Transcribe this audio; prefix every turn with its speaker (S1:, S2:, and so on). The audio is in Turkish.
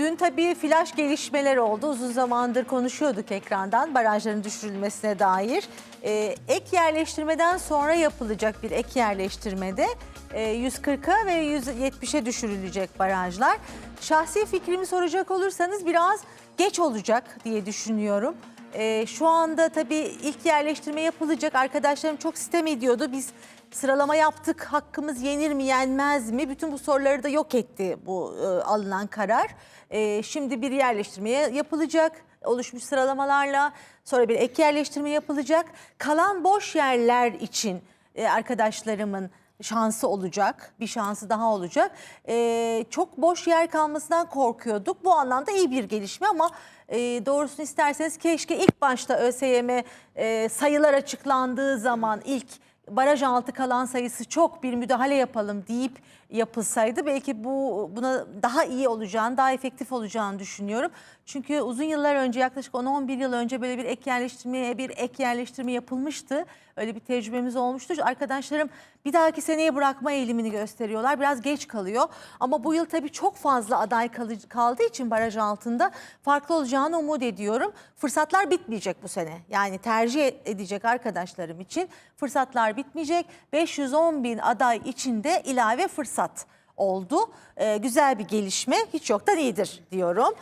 S1: dün tabii flash gelişmeler oldu. Uzun zamandır konuşuyorduk ekrandan barajların düşürülmesine dair. Ee, ek yerleştirmeden sonra yapılacak bir ek yerleştirmede e, 140'a ve 170'e düşürülecek barajlar. Şahsi fikrimi soracak olursanız biraz geç olacak diye düşünüyorum. Ee, şu anda tabii ilk yerleştirme yapılacak. Arkadaşlarım çok sitem ediyordu. Biz sıralama yaptık. Hakkımız yenir mi yenmez mi? Bütün bu soruları da yok etti bu e, alınan karar. Ee, şimdi bir yerleştirmeye yapılacak. Oluşmuş sıralamalarla sonra bir ek yerleştirme yapılacak. Kalan boş yerler için e, arkadaşlarımın şansı olacak. Bir şansı daha olacak. Ee, çok boş yer kalmasından korkuyorduk. Bu anlamda iyi bir gelişme ama e, doğrusunu isterseniz keşke ilk başta ÖSYM e, sayılar açıklandığı zaman ilk baraj altı kalan sayısı çok bir müdahale yapalım deyip yapılsaydı belki bu buna daha iyi olacağını, daha efektif olacağını düşünüyorum. Çünkü uzun yıllar önce yaklaşık 10-11 yıl önce böyle bir ek yerleştirmeye bir ek yerleştirme yapılmıştı. Öyle bir tecrübemiz olmuştu. Arkadaşlarım bir dahaki seneye bırakma eğilimini gösteriyorlar. Biraz geç kalıyor. Ama bu yıl tabii çok fazla aday kaldığı için baraj altında farklı olacağını umut ediyorum. Fırsatlar bitmeyecek bu sene. Yani tercih edecek arkadaşlarım için fırsatlar bitmeyecek. 510 bin aday içinde ilave fırsat oldu. Ee, güzel bir gelişme hiç yoktan iyidir diyorum.